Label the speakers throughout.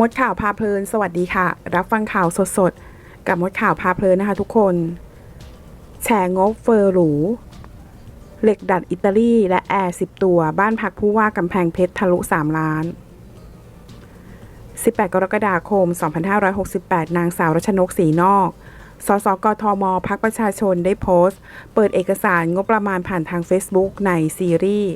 Speaker 1: มดข่าวพาเพลิน สวัสดีค่ะ รับฟังข่าวสดๆ กับมดข่าวพาเพลินนะคะทุกคนแชร์งบเฟอร์หรู เหล็กดัดอิตาลีและแอร์10 ตัว บ้านพักผู้ว่ากำแพงเพชรทะลุ 3 ล้าน 18 กรกฎาคม 2568 นางสาวรัชนกศรีนอก สสกทม พักประชาชนได้โพสต์ เปิดเอกสารงบประมาณผ่านทาง Facebook ในซีรีส์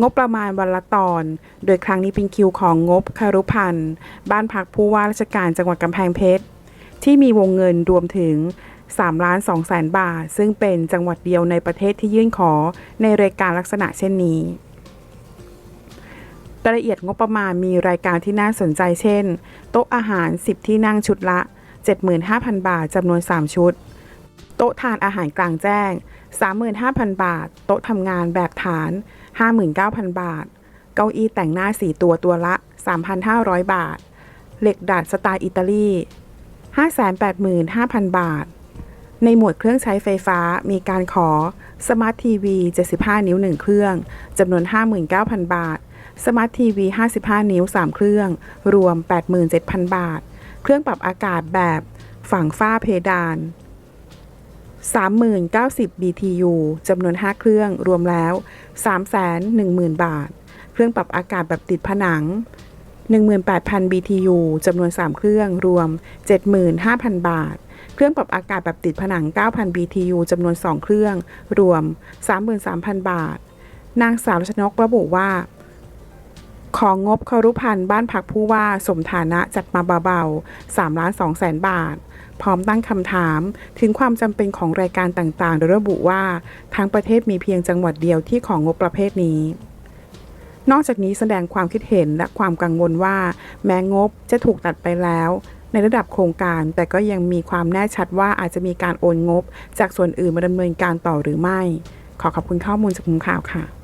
Speaker 1: งบประมาณวันละตอน โดยครั้งนี้เป็นคิวของงบคารุพันธ์บ้านพักผู้ว่าราชการจังหวัดกำแพงเพชร ที่มีวงเงินรวมถึง3ล้าน2แสนบาท ซึ่งเป็นจังหวัดเดียวในประเทศที่ยื่นขอในรายการลักษณะเช่นนี้รายละเอียดงบประมาณมีรายการที่น่าสนใจเช่น โต๊ะอาหาร 10 ที่นั่งชุดละ 75,000 บาทจำนวน 3 ชุด โต๊ะทานอาหารกลางแจ้ง 35,000 บาท โต๊ะทำงานแบบฐาน 59,000 บาท เก้าอี้แต่งหน้า 4 ตัวตัวละ 3,500 บาท เหล็กดัดสไตล์อิตาลี 585,000 บาท ในหมวดเครื่องใช้ไฟฟ้ามีการขอสมาร์ททีวี 75 นิ้ว 1 เครื่องจำนวน 59,000 บาท สมาร์ททีวี 55 นิ้ว 3 เครื่อง รวม 87,000 บาท เครื่องปรับอากาศแบบฝั่งฝ้าเพดาน 30,090 BTU จำนวน 5 เครื่องรวมแล้ว 310,000 บาท เครื่องปรับอากาศแบบติดผนัง 18,000 BTU จำนวน 3 เครื่องรวม 75,000 บาท เครื่องปรับอากาศแบบติดผนัง 9,000 BTU จำนวน 2 เครื่อง รวม 33,000 บาท นางสาวชนกระบุว่า ของงบคารุพันธ์บ้านพักผู้ว่าสมฐานะจัดมาเบาๆ3ล้าน2แสนบาท พร้อมตั้งคำถามถึงความจำเป็นของรายการต่างๆ โดยระบุว่าทั้งประเทศมีเพียงจังหวัดเดียวที่ของงบประเภทนี้ นอกจากนี้แสดงความคิดเห็นและความกังวลว่า แม้งบจะถูกตัดไปแล้ว ในระดับโครงการ แต่ก็ยังมีความแน่ชัดว่าอาจจะมีการโอนงบ จากส่วนอื่นมาดำเนินการต่อหรือไม่ ขอขอบคุณข้อมูลจากมุมข่าวค่ะ